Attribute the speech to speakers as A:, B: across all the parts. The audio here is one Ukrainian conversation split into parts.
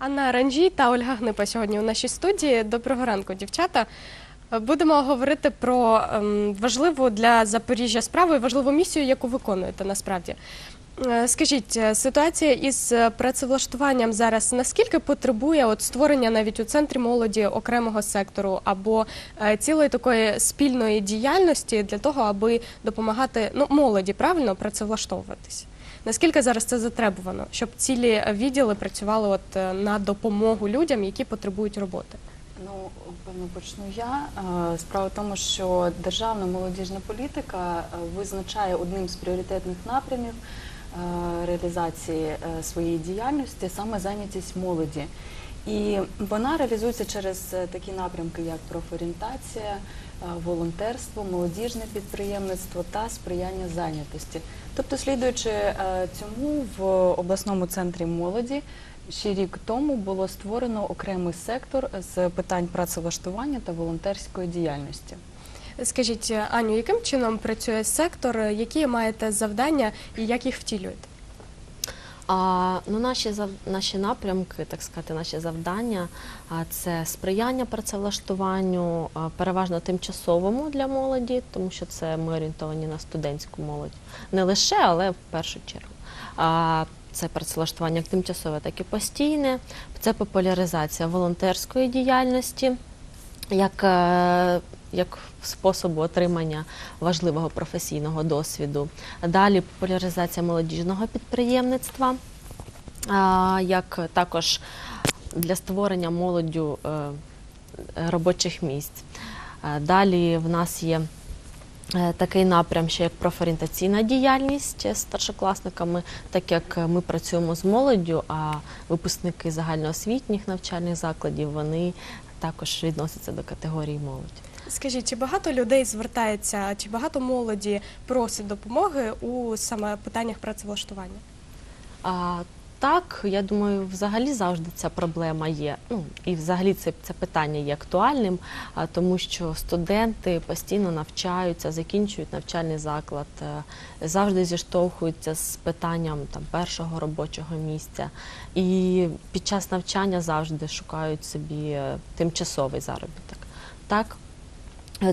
A: Анна Ранжій та Ольга Гнипа сьогодні у нашій студії. Доброго ранку, дівчата. Будемо говорити про ем, важливу для Запоріжжя справу і важливу місію, яку виконуєте насправді. Е, Скажіть, е, ситуація із е, працевлаштуванням зараз наскільки потребує от створення навіть у центрі молоді окремого сектору або цілої такої спільної діяльності для того, аби допомагати ну, молоді правильно працевлаштовуватись? Наскільки зараз це затребувано, щоб цілі відділи працювали от е, на допомогу людям, які потребують роботи?
B: Ну, певно, почну я. Е, Справа в тому, що державна молодіжна політика е, визначає одним з пріоритетних напрямів реалізації своєї діяльності саме зайнятість молоді. І вона реалізується через е, такі напрямки, як профорієнтація, е, волонтерство, молодіжне підприємництво та сприяння зайнятості. Тобто, слідуючи е, цьому, в обласному центрі молоді ще рік тому було створено окремий сектор з питань працевлаштування та волонтерської діяльності.
A: Скажіть, Аню, яким чином працює сектор, які маєте завдання і як їх втілюєте?
C: А, ну, наші, наші напрямки, так сказати, наші завдання це сприяння працевлаштуванню, переважно тимчасовому для молоді, тому що це ми орієнтовані на студентську молодь. Не лише, але в першу чергу. А, це працевлаштування як тимчасове, так і постійне. Це популяризація волонтерської діяльності як, е, як способу отримання важливого професійного досвіду. Далі популяризація молодіжного підприємництва, як також для створення молоддю е, робочих місць. Далі в нас є е, такий напрям, ще як профорієнтаційна діяльність з старшокласниками, так як ми працюємо з молоддю, а випускники загальноосвітніх навчальних закладів вони також відносяться до категорії молоді.
A: Скажіть, чи багато людей звертається, чи багато молоді просить допомоги у саме питаннях працевлаштування?
C: А, так, я думаю, взагалі завжди ця проблема є. Ну і взагалі це, це питання є актуальним, а, тому що студенти постійно навчаються, закінчують навчальний заклад, е, завжди зіштовхуються з питанням там першого робочого місця. І під час навчання завжди шукають собі е, тимчасовий заробіток. Так,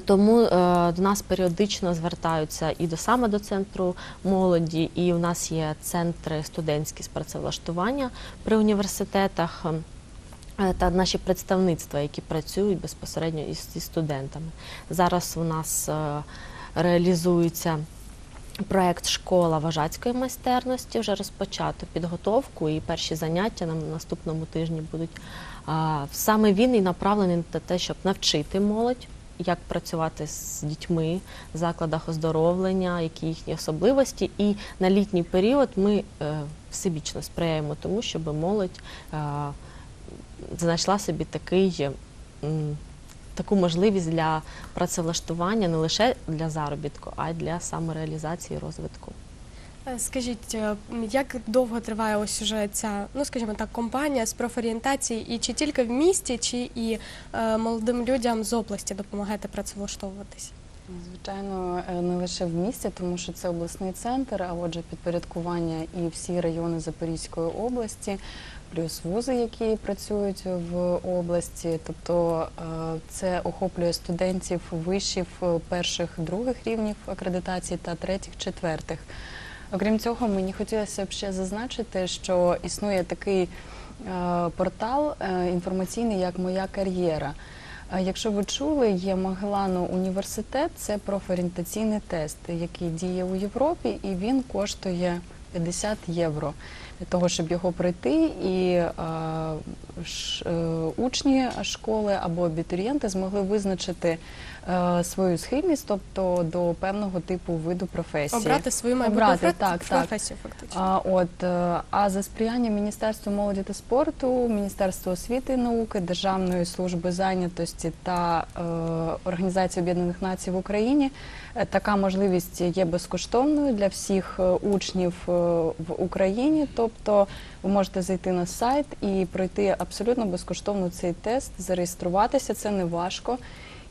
C: Тому е, до нас періодично звертаються і до саме до центру молоді, і у нас є центри студентські з працевлаштування при університетах. е, Та наші представництва, які працюють безпосередньо із, зі студентами. Зараз у нас е, реалізується проект Школа вожатської майстерності. Вже розпочато підготовку, і перші заняття на наступному тижні будуть. А, Саме він і направлений на те, щоб навчити молодь як працювати з дітьми в закладах оздоровлення, які їхні особливості. І на літній період ми е, всебічно сприяємо тому, щоб молодь е, знайшла собі такий. Таку можливість для працевлаштування не лише для заробітку, а й для самореалізації і розвитку.
A: Е, Скажіть, е, як довго триває ось уже ця, ну скажімо так, компанія з профорієнтації, і чи тільки в місті, чи і е, молодим людям з області допомагаєте працевлаштовуватись?
B: Звичайно, не лише в місті, тому що це обласний центр, а отже, підпорядкування і всі райони Запорізької області, плюс вузи, які працюють в області. Тобто це охоплює студентів вишів перших, других рівнів акредитації та третіх, четвертих. Окрім цього, мені хотілося б ще зазначити, що існує такий е, портал е, інформаційний, як Моя кар'єра. Е, Якщо ви чули, є Магелану університет, це профорієнтаційний тест, який діє у Європі, і він коштує 50 євро. Для того, щоб його пройти, і е, ш, е, учні школи або абітурієнти змогли визначити е, свою схильність, тобто до певного типу виду професії.
A: Обрати свою майбутню
B: Обрати, так, так.
A: професію, фактично.
B: А, от, а за сприяння Міністерства молоді та спорту, Міністерства освіти і науки, Державної служби зайнятості та е, Організації Об'єднаних Націй в Україні така можливість є безкоштовною для всіх учнів в Україні. Тобто ви можете зайти на сайт і пройти абсолютно безкоштовно цей тест, зареєструватися, це не важко.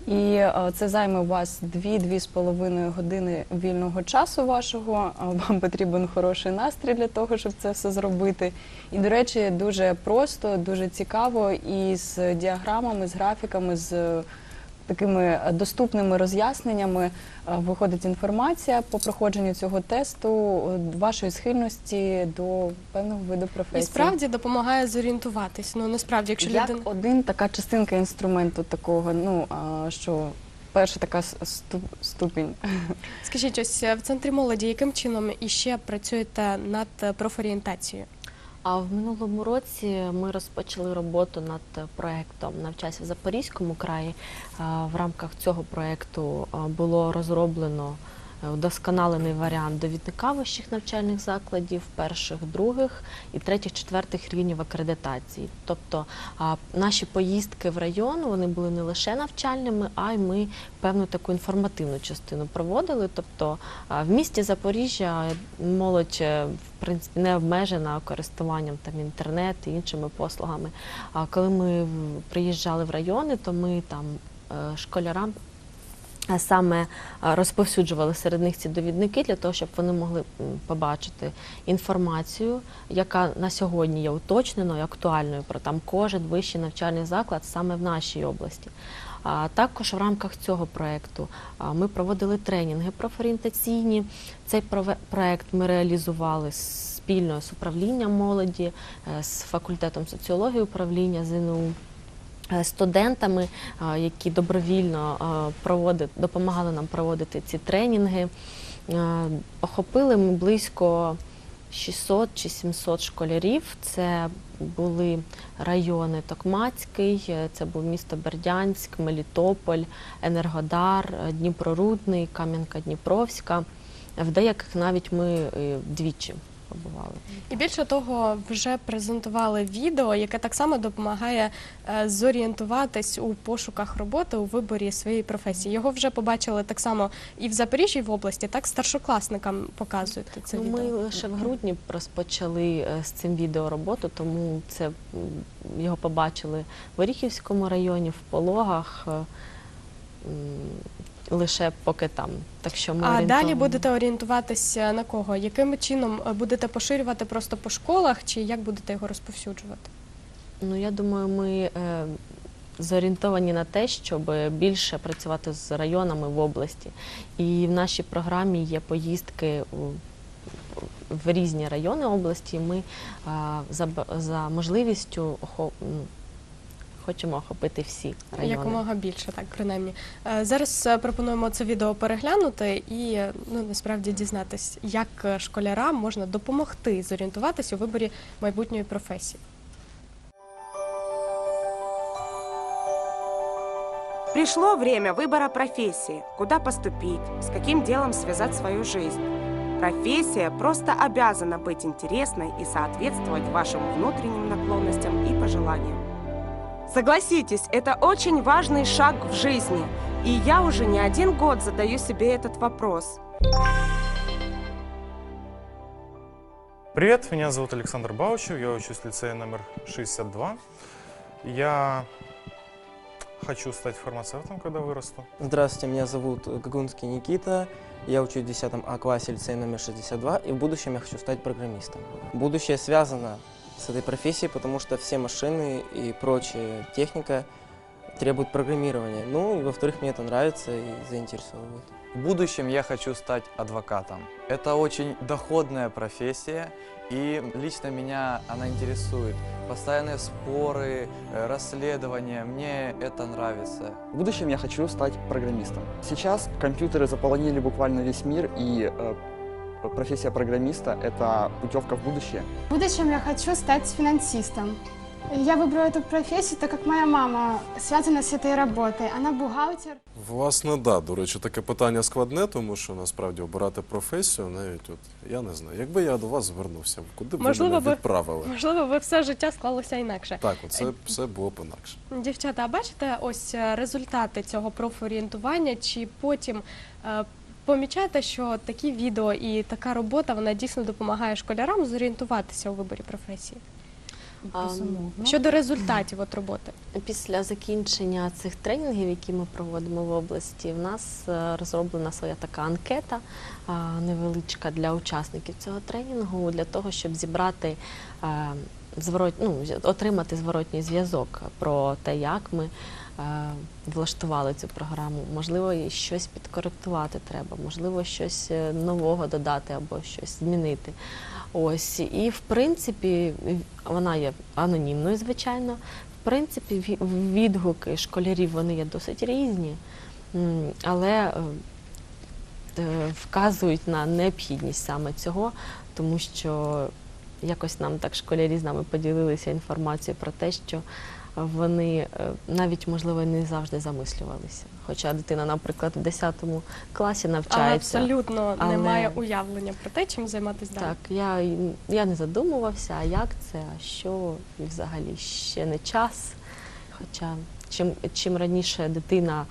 B: І е, це займе у вас 2-2,5 години вільного часу вашого. Вам потрібен хороший настрій для того, щоб це все зробити. І, до речі, дуже просто, дуже цікаво і з діаграмами, з графіками, з е, такими е, доступними роз'ясненнями е, виходить інформація по проходженню цього тесту е, вашої схильності до певного виду професії.
A: І справді допомагає зорієнтуватись. Ну насправді, якщо
B: Як
A: людина
B: один така частинка інструменту такого, ну що перша така ступінь.
A: скажіть, ось в центрі молоді, яким чином іще працюєте над профорієнтацією?
C: А в минулому році ми розпочали роботу над проектом «Навчайся в Запорізькому краї. В рамках цього проекту було розроблено удосконалений варіант довідника вищих навчальних закладів, перших, других і третіх, четвертих рівнів акредитації. Тобто наші поїздки в район вони були не лише навчальними, а й ми певну таку інформативну частину проводили. Тобто в місті Запоріжжя молодь е, в принципі не обмежена користуванням там інтернет і іншими послугами. А коли ми приїжджали в райони, то ми там е, школярам. Саме е, розповсюджували серед них ці довідники для того, щоб вони могли побачити інформацію, яка на сьогодні є уточненою, актуальною про там кожен вищий навчальний заклад саме в нашій області. А також в рамках цього проекту ми проводили тренінги профорієнтаційні. Цей проект ми реалізували спільно з управлінням молоді, е, з факультетом соціології управління ЗНУ. Е, Студентами, які добровільно а, допомагали нам проводити ці тренінги, Е, охопили ми близько 600 чи 700 школярів. Це були райони Токмацький, е, це був місто Бердянськ, Мелітополь, Енергодар, е, Дніпрорудний, Кам'янка-Дніпровська. В деяких навіть ми е, двічі побували.
A: І більше того, вже презентували відео, яке так само допомагає е, зорієнтуватись у пошуках роботи у виборі своєї професії. Його вже побачили так само і в Запоріжжі, і в області. Так старшокласникам показуєте це
C: Ну,
A: відео.
C: ми лише в грудні розпочали е, з цим відео роботу, тому це його побачили в Оріхівському районі, в Пологах. Лише поки там. Так що ми
A: А далі будете орієнтуватися на кого? Яким чином е, будете поширювати просто по школах, чи як будете його розповсюджувати?
C: Ну, я думаю, ми е, зорієнтовані на те, щоб більше працювати з районами в області. І в нашій програмі є поїздки у, в різні райони області. Ми е, за, за можливістю м, хочемо охопити всі райони.
A: Якомога більше, так принаймні. Е, Зараз е, пропонуємо це відео переглянути і е, ну насправді дізнатись, як школярам можна допомогти зорієнтуватись у виборі майбутньої професії.
D: Пришло время выбора профессии, куда поступить, с каким делом связать свою жизнь. Профессия просто обязана быть интересной и соответствовать вашим внутренним наклонностям и пожеланиям. Согласитесь, это очень важный шаг в жизни, и я уже не один год задаю себе этот вопрос.
E: Привет, меня зовут Александр Баучев, я учусь в лицее номер 62. Я хочу стать фармацевтом, когда вырасту.
F: Здравствуйте, меня зовут Гагунский Никита. Я учусь в 10 А классе лицея номер 62, и в будущем я хочу стать программистом. Будущее связано с этой профессией, потому что все машины и прочая техника требуют программирования. Ну и во-вторых, мне это нравится и заинтересовывает.
G: В будущем я хочу стать адвокатом. Это очень доходная профессия, и лично меня она интересует. Постоянные споры, э, расследования, мне это нравится.
H: В будущем я хочу стать программистом. Сейчас компьютеры заполонили буквально весь мир, и э, профессия программиста — это путевка в будущее.
I: В будущем я хочу стать финансистом. Я выбрала эту профессию, так как моя мама связана с этой работой. Она бухгалтер.
J: Власне, да. До речі, таке питання складне, тому що насправді обирати професію, навіть от я не знаю. Якби я до вас звернувся, куди б ви
A: Можливо,
J: мене
A: ви-
J: відправили?
A: Можливо, ви все життя склалося інакше.
J: Так, оце все було б інакше.
A: Дівчата, а бачите ось е, результати цього профорієнтування? Чи потім е, помічаєте, що такі відео і така робота вона дійсно допомагає школярам зорієнтуватися у виборі професії? Щодо результатів от роботи.
C: Після закінчення цих тренінгів, які ми проводимо в області, в нас е, розроблена своя така анкета невеличка для учасників цього тренінгу, для того, щоб зібрати е, зворот, ну, отримати зворотній зв'язок про те, як ми е, влаштували цю програму. Можливо, щось підкоректувати треба, можливо, щось е, нового додати або щось змінити. Ось і в принципі вона є анонімною, звичайно. В принципі, відгуки школярів вони є досить різні, але е, вказують на необхідність саме цього, тому що якось нам так школярі з нами поділилися інформацією про те, що вони е, навіть можливо не завжди замислювалися. Хоча дитина, наприклад, в 10 класі навчається.
A: абсолютно
C: але-
A: немає уявлення про те, чим займатися далі.
C: Так, я, я не задумувався, а як це, а що, і взагалі ще не час. Хоча чим, чим раніше дитина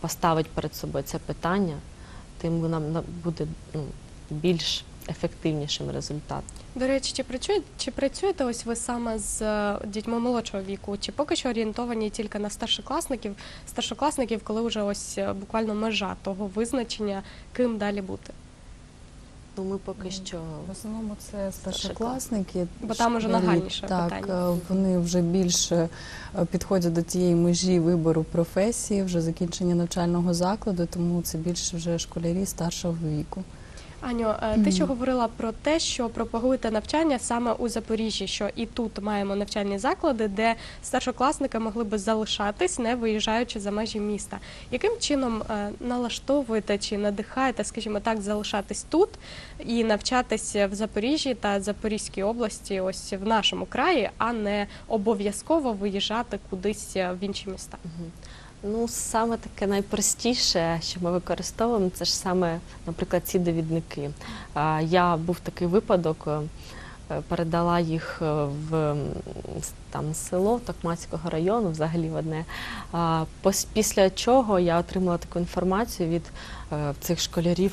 C: поставить перед собою це питання, тим нам на- буде ну, більш ефективнішим результат.
A: До речі, чи працюєте, чи працюєте ось ви саме з е, дітьми молодшого віку? Чи поки що орієнтовані тільки на старшокласників, старшокласників, коли вже ось е, буквально межа того визначення, ким далі бути?
C: Ну, ми поки що
B: В основному це старшокласники.
A: Бо там уже нагальніше
B: так,
A: питання.
B: е, Вони вже більше підходять до тієї межі вибору професії, вже закінчення навчального закладу, тому це більше вже школярі старшого віку.
A: Аню, е, ти що говорила про те, що пропагуєте навчання саме у Запоріжжі, що і тут маємо навчальні заклади, де старшокласники могли би залишатись, не виїжджаючи за межі міста. Яким чином е, налаштовуєте чи надихаєте, скажімо так, залишатись тут і навчатися в Запоріжжі та Запорізькій області, ось в нашому краї, а не обов'язково виїжджати кудись е, в інші міста?
C: Ну, саме таке найпростіше, що ми використовуємо, це ж саме, наприклад, ці довідники. Я був такий випадок, е, передала їх е, в там село Токмацького району, взагалі в одне. Після чого я отримала таку інформацію від е, цих школярів.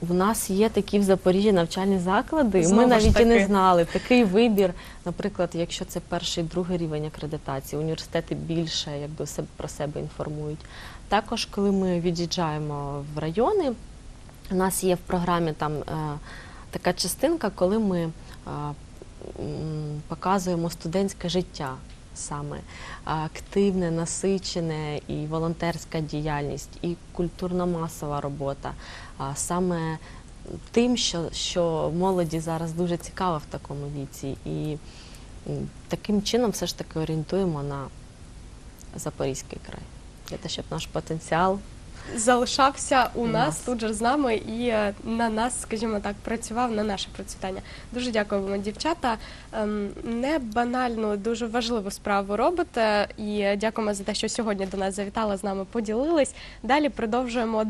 C: У нас є такі в Запоріжжі навчальні заклади.
A: Знову
C: Ми навіть і не знали. Такий вибір, наприклад, якщо це перший другий рівень акредитації, університети більше якби про себе інформують. Також, коли ми від'їжджаємо в райони, у нас є в програмі там е, така частинка, коли ми е, показуємо студентське життя саме активне, насичене і волонтерська діяльність, і культурно-масова робота. Саме тим, що, що молоді зараз дуже цікаво в такому віці. І таким чином все ж таки орієнтуємо на Запорізький край. Для того, щоб наш потенціал
A: залишався у нас тут же з нами і е, на нас, скажімо так, працював на наше процвітання. Дуже дякуємо, дівчата. Ем, Не банальну, дуже важливу справу робите. І дякуємо за те, що сьогодні до нас завітала з нами, поділились. Далі продовжуємо